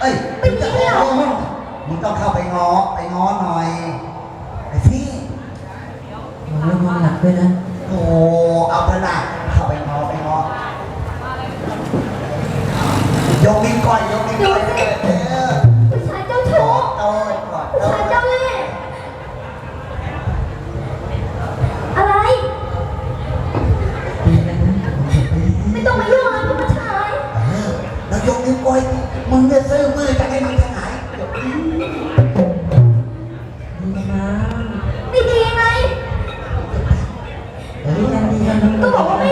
เอ้ยไม่มีเหรอ มึงต้องเข้าไปง้อไปง้อหน่อยไอ้พี่มันไม่นอนหลับด้วยนะโอ้เอาพนักเข้าไปง้อไปง้อยกนิ้ก่อยยกนิ้ก่อย โอ้ยมึงเนี่ยซื้อมือจะให้มันจะหายไม่ดีไง ก็บอกว่าไม่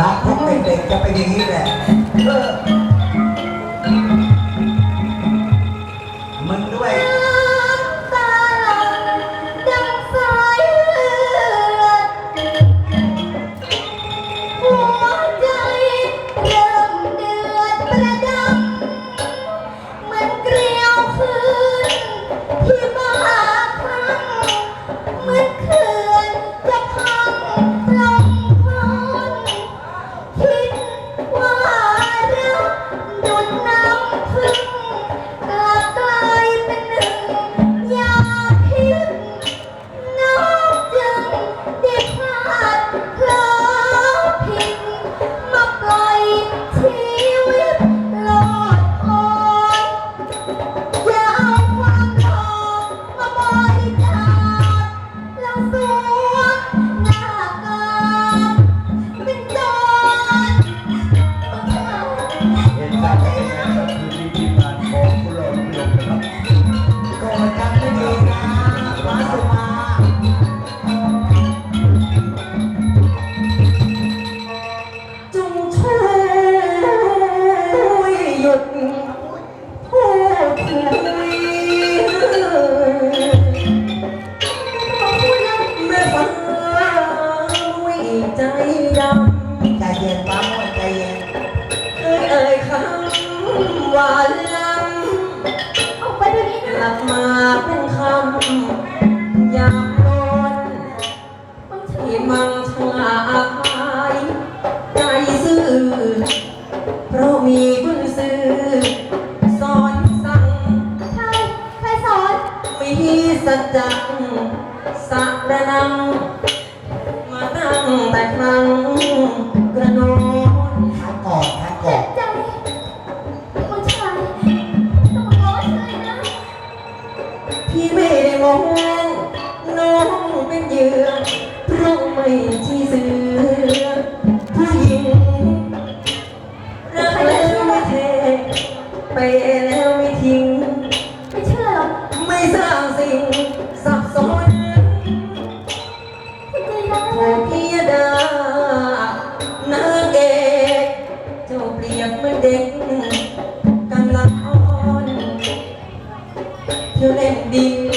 รักพวกเด็กๆจะเป็นอย่างนี้แหละ เป็นคำอยากนอนบางทีมังชงอายใจซื่อเพราะมีคุณซื่อสอนสั่งใครใครสอนมีสัจจังสักระนัง มาตั้งแต่ครั้ง พี่ไม่ได้มองน้องเป็นเหยื่อเพราะไม่ที่เสือ Đi.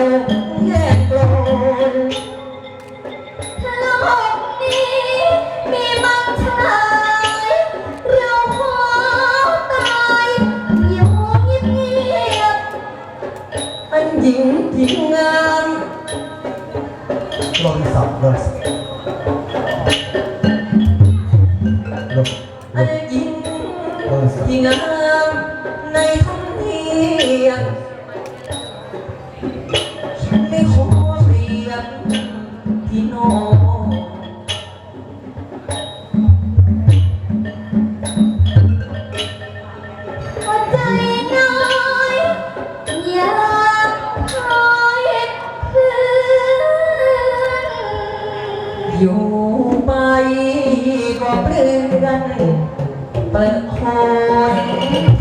ดียวแยกโกลนถ้าโลกนี้ มีบางชายเราขอตายอยู่เงียบอันหญิงที่งามลงสองลงลงอันหญิงที่งาน อยู่ไปก็เปลือนเปิดโคน